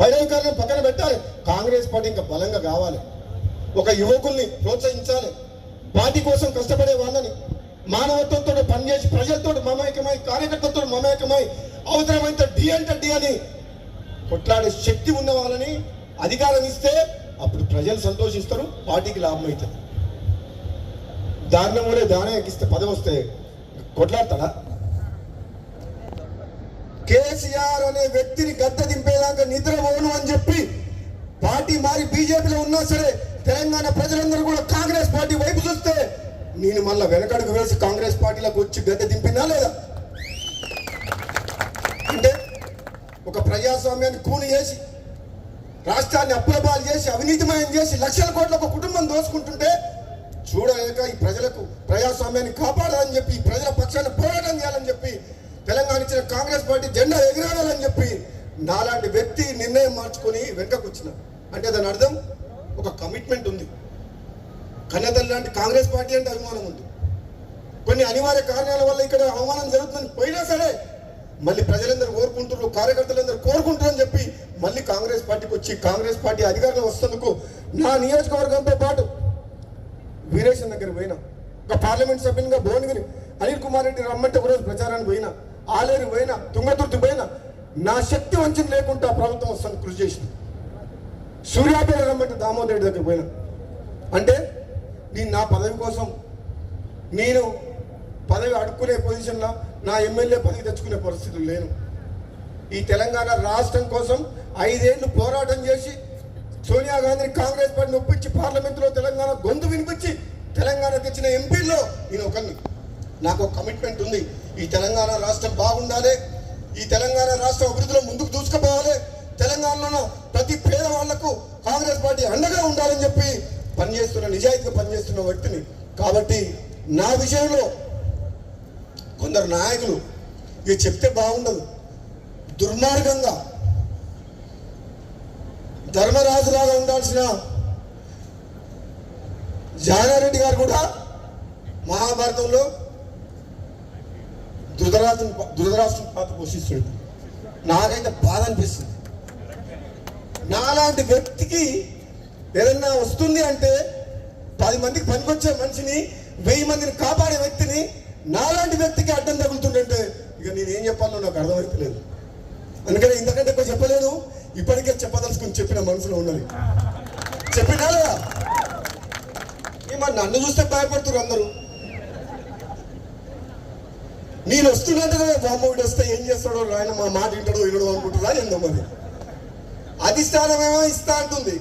పైరవికారాన్ని పక్కన పెట్టాలి. కాంగ్రెస్ పార్టీ ఇంకా బలంగా కావాలి. ఒక యువకుల్ని ప్రోత్సహించాలి. పార్టీ కోసం కష్టపడే వాళ్ళని మానవత్వంతో పనిచేసి ప్రజలతో మమేకమై కార్యకర్తలతో మమేకమై అవసరమైతే డి అంటే డి అని కొట్లాడే శక్తి ఉన్న వాళ్ళని అధికారం ఇస్తే అప్పుడు ప్రజలు సంతోషిస్తారు పార్టీకి లాభం అవుతుంది. దారుణం కూడా దానే ఎక్కిస్తే పదవి వస్తే కొట్లాడతాడా? కేసీఆర్ అనే వ్యక్తిని గద్దె దింపేదాకా నిద్రపోను అని చెప్పి పార్టీ మారి బీజేపీలో ఉన్నా సరే తెలంగాణ ప్రజలందరూ కూడా కాంగ్రెస్ పార్టీ వైపు చూస్తే నేను మళ్ళీ వెనకడుగు వేసి కాంగ్రెస్ పార్టీలోకి వచ్చి గద్దె దింపినా లేదా? అంటే ఒక ప్రజాస్వామ్యాన్ని కూని చేసి రాష్ట్రాన్ని అప్పులపాలు చేసి అవినీతిమయం చేసి లక్షల కోట్ల ఒక కుటుంబం దోచుకుంటుంటే చూడలేక ఈ ప్రజలకు ప్రజాస్వామ్యాన్ని కాపాడాలని చెప్పి ప్రజల పక్షాన్ని పోరాటం చేయాలని చెప్పి తెలంగాణ ఇచ్చిన కాంగ్రెస్ పార్టీ జెండా ఎగిరాడాలని చెప్పి నాలాంటి వ్యక్తి నిర్ణయం మార్చుకొని వెనుకకు వచ్చిన. అంటే దాని అర్థం ఒక కమిట్మెంట్ ఉంది. కన్నతల్లి లాంటి కాంగ్రెస్ పార్టీ అంటే అభిమానం ఉంది. కొన్ని అనివార్య కారణాల వల్ల ఇక్కడ అవమానం జరుగుతుందని పోయినా సరే మళ్ళీ ప్రజలందరూ కోరుకుంటున్నారు కార్యకర్తలందరూ కోరుకుంటారని చెప్పి మళ్ళీ కాంగ్రెస్ పార్టీకి వచ్చి కాంగ్రెస్ పార్టీ అధికారంలో వస్తున్నందుకు నా నియోజకవర్గంతో పాటు వీరేశం దగ్గర పోయినా ఒక పార్లమెంట్ సభ్యునిగా భువనగిరి అనిల్ కుమార్ రెడ్డి రమ్మంటే ఒకరోజు ప్రచారానికి పోయినా ఆలేరు పోయినా తుంగతుర్తి పోయినా నా శక్తి వంచన లేకుండా ప్రభుత్వం వస్తాను కృషి చేసిన సూర్యాపేట రమ్మంటే దామోదర్ రెడ్డి పోయినా. అంటే నేను నా పదవి కోసం నేను పదవి అడుక్కునే పొజిషన్లో నా ఎమ్మెల్యే పదవి తెచ్చుకునే పరిస్థితులు లేను. ఈ తెలంగాణ రాష్ట్రం కోసం ఐదేళ్ళు పోరాటం చేసి సోనియా గాంధీని కాంగ్రెస్ పార్టీని ఒప్పించి పార్లమెంట్లో తెలంగాణ గొంతు వినిపించి తెలంగాణ తెచ్చిన ఎంపీల్లో నేను ఒకరిని నాకు ఒక కమిట్మెంట్ ఉంది. ఈ తెలంగాణ రాష్ట్రం బాగుండాలి. ఈ తెలంగాణ రాష్ట్రం అభివృద్ధిలో ముందుకు దూసుకుపోవాలి. తెలంగాణలో ప్రతి పేదవాళ్ళకు కాంగ్రెస్ పార్టీ అండగా ఉండాలని చెప్పి పనిచేస్తున్న నిజాయితీగా పనిచేస్తున్న వ్యక్తిని. కాబట్టి నా విషయంలో కొందరు నాయకులు ఇది చెప్తే బాగుండదు. దుర్మార్గంగా ధర్మరాజులాగా ఉండాల్సిన జానారెడ్డి గారు కూడా మహాభారతంలో ధృతరాజు ధృతరాష్ట్రం పాత్ర పోషిస్తుంది నాకైతే బాధ అనిపిస్తుంది. నాలాంటి వ్యక్తికి ఏదన్నా వస్తుంది అంటే పది మందికి పనికొచ్చే మనిషిని వెయ్యి మందిని కాపాడే వ్యక్తిని నాలాంటి వ్యక్తికి అడ్డం తగులుతుందంటే ఇక నేనేం చెప్పాలో నాకు అర్థమవుతలేదు అందుకని ఇంతకంటే ఎక్కువ చెప్పలేదు. ఇప్పటికే చెప్పదలుచుకుని చెప్పిన మనసులో ఉన్నది. చెప్పినా లేదా? మరి నన్ను చూస్తే భయపడుతున్నారు అందరూ? నేను వస్తున్నట్టుగా బామ్మోడు వస్తే ఏం చేస్తాడో ఆయన మా మాట వింటాడో వినడో అనుకుంటున్నా ఏందో మరి? అధిష్టానమేమో ఇస్తా అంటుంది.